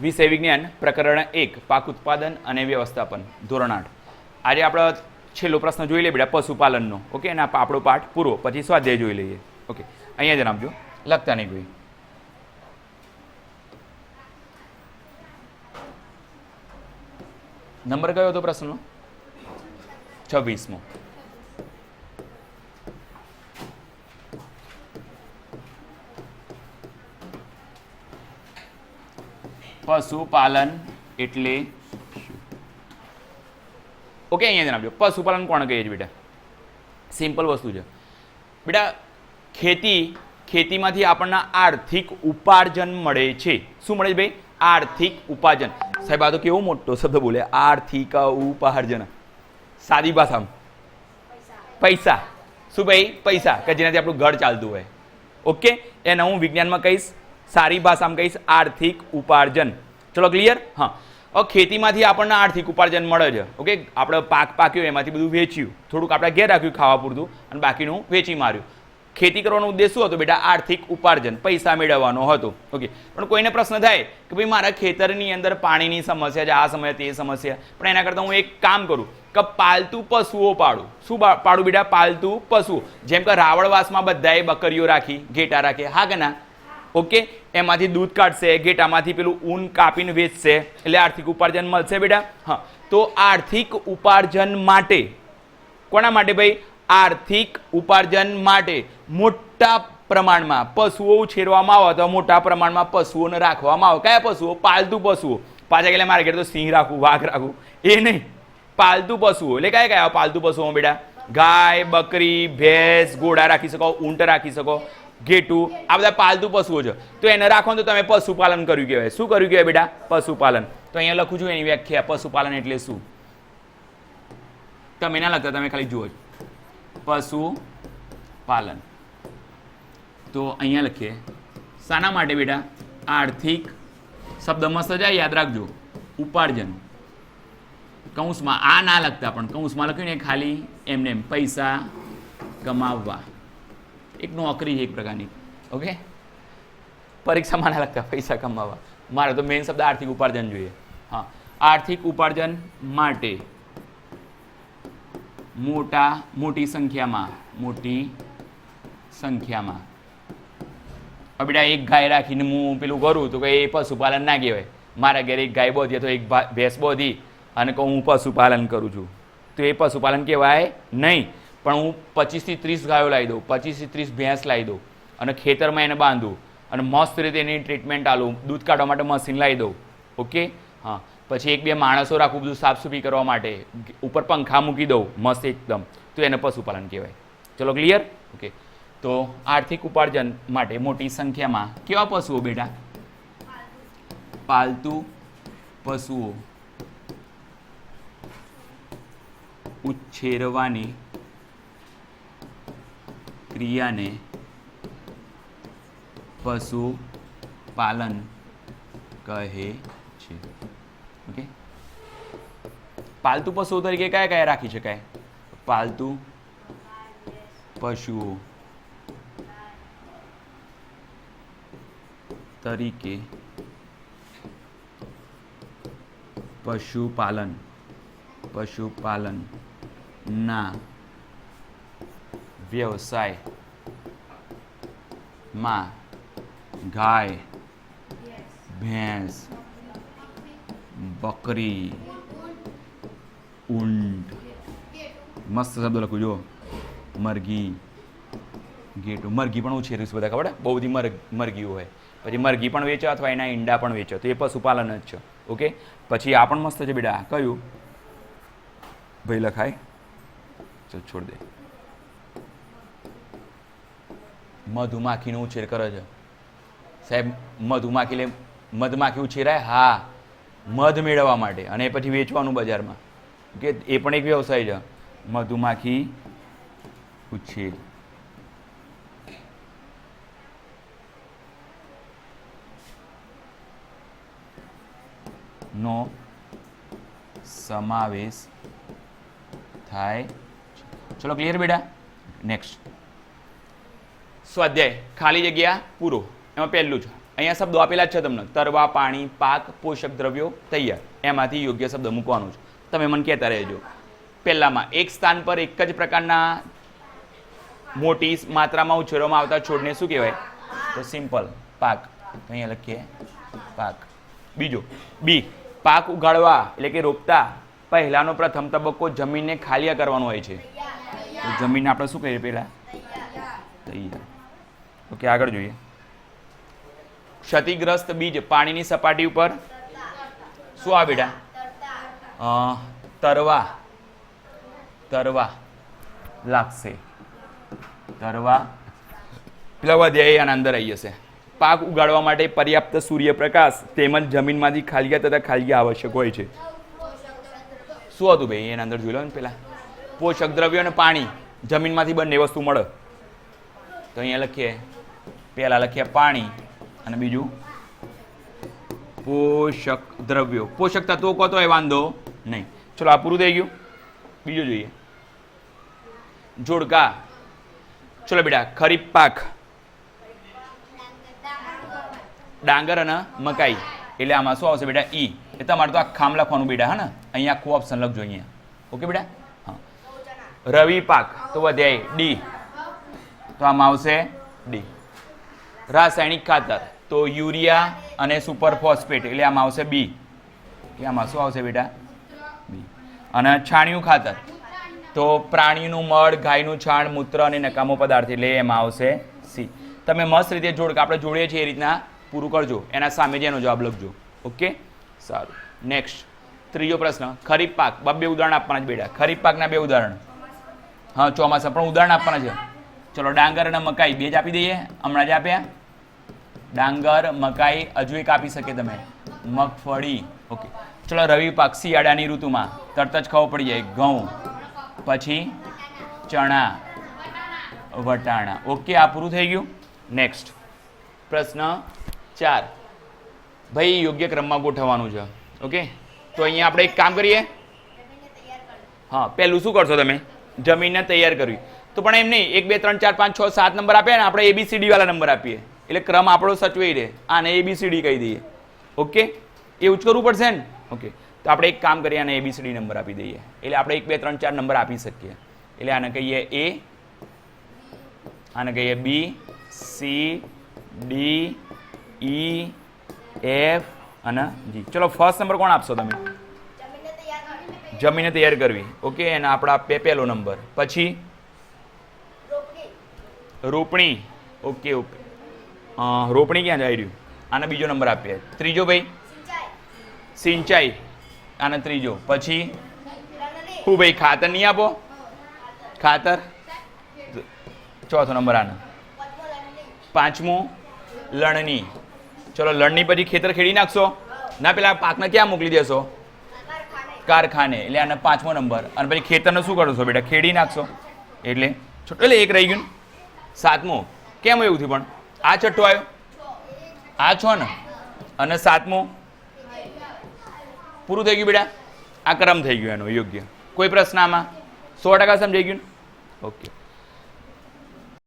વિષય વિજ્ઞાન પ્રકરણ એક, પાક ઉત્પાદન અને વ્યવસ્થાપન, ધોરણ આઠ. આજે આપણે છેલ્લો પ્રશ્ન જોઈ લઈએ બેટા, પશુપાલનનો. ઓકે, અને આપણો પાઠ પૂરો, પછી સ્વાધ્યાય જોઈ લઈએ. ઓકે, અહીંયા જણાવજો. લખતા નહીં કોઈ. નંબર કયો હતો પ્રશ્નનો? છવ્વીસમો. પશુપાલન એટલે ઓકે અહીંયા જણાવજો પશુપાલન કોણ કહીએ છીએ બેટા? સિમ્પલ વસ્તુ છે. બેટા, ખેતી, ખેતીમાંથી આપણને આર્થિક ઉપાર્જન મળે છે. શું મળે છે ભાઈ? આર્થિક ઉપાર્જન. સાહેબ, આ તો કેવો મોટો શબ્દ બોલે. આર્થિક ઉપાર્જન. સાદી ભાષામાં. પૈસા. શું ભાઈ? પૈસા, કે જેનાથી આપણું ઘર ચાલતું હોય. ઓકે એને હું વિજ્ઞાનમાં કહીશ, સારી ભાષામાં કહીશ, આર્થિક ઉપાર્જન. ચલો ક્લિયર હા. ખેતીમાંથી આપણને આર્થિક ઉપાર્જન મળે છે. ઓકે આપણે પાક પાક્યો, એમાંથી બધું વેચ્યું. થોડુંક આપણે ઘેર રાખ્યું ખાવા પૂરતું અને બાકીનું વેચી માર્યું. ખેતી કરવાનો ઉદ્દેશ શું હતો? બેટા, આર્થિક ઉપાર્જન. પૈસા મેળવવાનો હતો. ઓકે પણ કોઈને પ્રશ્ન થાય કે ભાઈ, મારા ખેતરની અંદર પાણીની સમસ્યા છે, આ સમસ્યા, તે સમસ્યા. પણ એના કરતાં હું એક કામ કરું કે પાલતુ પશુઓ પાડું શું પાડું બેટા? પાલતુ પશુઓ. જેમ કે રાવણવાસમાં બધાએ બકરીઓ રાખી, ઘેટા રાખે. હા કે ના? ઓકે એમાંથી દૂધ કાઢશે ઘેટામાંથી પેલું ઊન કાપીને વેચશે, એટલે આર્થિક ઉપાર્જન મળશે બેટા. હા. તો આર્થિક ઉપાર્જન માટે કોના માટે ભાઈ? આર્થિક ઉપાર્જન માટે મોટા પ્રમાણમાં પશુઓ ઉછેરવામાં આવે તો મોટા પ્રમાણમાં પશુઓને રાખવામાં આવે. કયા પશુઓ? પાલતુ પશુઓ. પાછા એટલે મારે ઘેર તો સિંહ રાખવું, વાઘ રાખવું. એ નહીં. પાલતુ પશુઓ. એટલે કયા કયા પાલતુ પશુઓ બેટા? ગાય, બકરી, ભેંસ, ઘોડા રાખી શકો, ઊંટ રાખી શકો. ઘેટું, આ બધા પાલતુ પશુઓ છે. તો એને રાખો તો તમે પશુપાલન કર્યું કહેવાય. શું કર્યું કહેવાય બેટા? પશુપાલન. તો અહીંયા લખું છું એની વ્યાખ્યા, પશુપાલન એટલે શું? તમે ના લખતા, તમે ખાલી જુઓ પશુ પાલન તો અહીંયા લખીએ. શાના માટે બેટા? આર્થિક શબ્દ મસ્ત જાય યાદ રાખજો. ઉપાર્જન. કૌંસમાં આ ના લખતા, પણ કૌંસમાં લખ્યું ને ખાલી એમને એમ, પૈસા કમાવવા. એક નોકરી છે એક પ્રકારની ઓકે પરીક્ષામાં ના લગતા પૈસા કમાવા. મારે તો મેઇન શબ્દ આર્થિક ઉપાર્જન જોઈએ. હા. આર્થિક ઉપાર્જન માટે મોટા, મોટી સંખ્યામાં મોટી સંખ્યામાં. બેટા એક ગાય રાખીને હું પેલું કરું તો કે એ પશુપાલન ના કહેવાય. મારા ઘરે એક ગાય બોધી તો એક ભેંસ બોધી અને કહું હું પશુપાલન કરું છું. તો એ પશુપાલન કહેવાય નહીં. પણ હું પચીસથી ત્રીસ ગાયો લાવી દઉં, પચીસથી ત્રીસ ભેંસ લાવી દઉં અને ખેતરમાં એને બાંધું અને મસ્ત રીતે એની ટ્રીટમેન્ટ આલું, દૂધ કાઢવા માટે મશીન લાવી દઉં ઓકે હા, પછી એક બે માણસો રાખું બધું સાફસૂફી કરવા માટે, ઉપર પંખા મૂકી દઉં, મસ્ત એકદમ, તો એને પશુપાલન કહેવાય. ચલો ક્લિયર ઓકે તો આર્થિક ઉપાર્જન માટે મોટી સંખ્યામાં કેવા પશુઓ બેટા પાલતુ પશુઓ. ઉછેરવાની ક્રિયાને પશુપાલન કહે છે. ઓકે પાલતુ પશુઓ તરીકે કયા કયા રાખી શકાય? પાલતુ પશુઓ તરીકે પશુપાલન પશુપાલન ના વ્યવસાયમાં ગાય ભેંસ બકરી ઊંટ મસ્ત શબ્દ લખું જો મરઘી ઘેટું મરઘી પણ ઉછેરીશ બધા ખબર બહુ બધી મર મરઘીઓ હોય પછી મરઘી પણ વેચો અથવા એના ઈંડા પણ વેચો તો એ પશુપાલન જ છે ઓકે પછી આ પણ મસ્ત છે બેટા કયું ભાઈ લખાય ચલ છોડ દે મધુમાખીનો ઉછેર કરે છે. સાહેબ, મધુમાખી લે મધમાખી ઉછેરાય? હા. મધ મેળવવા માટે અને પછી વેચવાનું બજારમાં. કે એ પણ એક વ્યવસાય છે. મધુમાખી ઉછેર. નો સમાવેશ થાય. ચલો ક્લિયર બેટા? નેક્સ્ટ સ્વાધ્યાય. ખાલી જગ્યા પૂરો. એમાં પહેલું જ. અહીંયા શબ્દો આપેલા છે તમને. તરવા, પાણી, પાક, પોષક દ્રવ્યો તૈયાર. એમાંથી યોગ્ય શબ્દ મૂકવાનો છે. તમે મને કહેતા રહેજો. પહેલામાં એક સ્થાન પર એક જ પ્રકારના મોટી માત્રામાં ઉછેરવામાં આવતા છોડને શું કહેવાય? તો સિમ્પલ. પાક. અહીંયા લખીએ. પાક. બીજો. બી. પાક ઉગાડવા એટલે કે રોપતા પહેલાનો પ્રથમ તબક્કો જમીનને ખાલિયા કરવાનો હોય છે. જમીન આપણે શું કહીએ પહેલાં? તૈયાર. ઓકે, આગળ જોઈએ. ક્ષતિગ્રસ્ત બીજ પાણીની સપાટી ઉપર શું આવે બેટા? તરવા. તરવા લાગશે. તરવા. પ્લવા ધ્યેય આના અંદર આવી જશે. પાક ઉગાડવા માટે પર્યાપ્ત સૂર્યપ્રકાશ તેમજ જમીનમાંથી ખાલિયા તથા ખાલિયા આવશ્યક હોય છે. શું હતું ભાઈ? એના અંદર જોઈ લો ને પેલા. પોષક દ્રવ્યો અને પાણી જમીનમાંથી બંને વસ્તુ મળે. તો અહીંયા લખીએ. પહેલા લખીએ પાણી અને બીજું પોષક દ્રવ્યો. પોષક તત્વો કહો તો એ વાંધો નહીં. ચલો આ પૂરું થઈ ગયું. બીજું જોઈએ. જોડકા. ચલો બેટા, ખરીફ પાક. ડાંગર અને મકાઈ. એટલે આમાં શું આવશે બેટા? ઈ. એ તમારે તો આ ખામ લખવાનું બેટા, હા ને? અહીંયા આખું ઓપ્શન લખજો અહીંયા. ઓકે બેટા? હા. રવિ પાક. તો વધ્યાય ડી. તો આમાં આવશે ડી. રાસાયણિક ખાતર. તો યુરિયા અને સુપર ફોસ્ફેટ એટલે આમાં આવશે બી. કે આમાં શું આવશે બેટા? બી. અને છાણિયું ખાતર. તો પ્રાણીનું મળ, ગાયનું છાણ, મૂત્ર અને નકામો પદાર્થ, એટલે એમાં આવશે સી. તમે મસ્ત રીતે જોડ, આપણે જોડીએ છીએ એ રીતના. પૂરું કરજો. એના સામે જ એનો જવાબ લખજો. ઓકે? સારું. નેક્સ્ટ ત્રીજો પ્રશ્ન. ખરીફ પાક. બે ઉદાહરણ આપવાના છે બેટા. ખરીફ પાકના બે ઉદાહરણ. હા, ચોમાસા. પણ ઉદાહરણ આપવાના છે. ચલો, ડાંગર અને મકાઈ, બે જ આપી દઈએ. હમણાં જ આપ્યા. ડાંગર, મકાઈ, હજુ એક આપી શકે તમે. મગફળી. ઓકે. ચલો, રવિ પાક શિયાળાની ઋતુમાં તરત જ ખાવો પડી જાય. ઘઉં. પછી ચણા. વટાણા. ઓકે, આ પૂરું થઈ ગયું. નેક્સ્ટ પ્રશ્ન ચાર. ભાઈ, યોગ્ય ક્રમમાં ગોઠવવાનું છે. ઓકે? તો અહીંયા આપણે એક કામ કરીએ. હા, પહેલું શું કરશો તમે? જમીનને તૈયાર કરવી. તો પણ એમ નહીં એક બે ત્રણ ચાર પાંચ છ સાત નંબર આપ્યા ને આપણે એબીસીડી વાળા નંબર આપીએ. એટલે ક્રમ આપણો સચવાઈ રહે. આને એબીસીડી કહી દઈએ. ઓકે? એવું જ કરવું પડશે ને? ઓકે. તો આપણે એક કામ કરીએ આને એબીસીડી નંબર આપી દઈએ. એટલે આપણે એક બે ત્રણ ચાર નંબર આપી શકીએ. એટલે આને કહીએ એ આને કહીએ B C D E F અને જી ચલો ફર્સ્ટ નંબર કોણ આપશો તમે? જમીને તૈયાર કરવી. ઓકે? અને આપણા પે પહેલો નંબર. પછી રોપણી, ઓકે ઓકે. રોપણી ક્યાં જાય રહ્યું? આને બીજો નંબર આપીએ. ત્રીજો ભાઈ? સિંચાઈ. આને ત્રીજો. પછી? હું ભાઈ, ખાતર નહીં આપો? ખાતર? ચોથો નંબર આનો. પાંચમું? લણણી. ચલો, લણણી પછી ખેતર ખેડી નાખશો. ના, પેલા પાકને ક્યાં મોકલી દેશો? કારખાને. એટલે આને પાંચમો નંબર. અને પછી ખેતરને શું કરશો બેટા? ખેડી નાખશો. એટલે છોટો એટલે એક રહી ગયું. સાતમો. કેમ એવું થયું પણ? આ છઠ્ઠો આવ્યો? આ છો ને? અને સાતમો? પૂરું થઈ ગયું બેટા? આ ક્રમ થઈ ગયો એનો, યોગ્ય. કોઈ પ્રશ્ન આમાં? સો ટકા સમજાઈ ગયું ઓકે.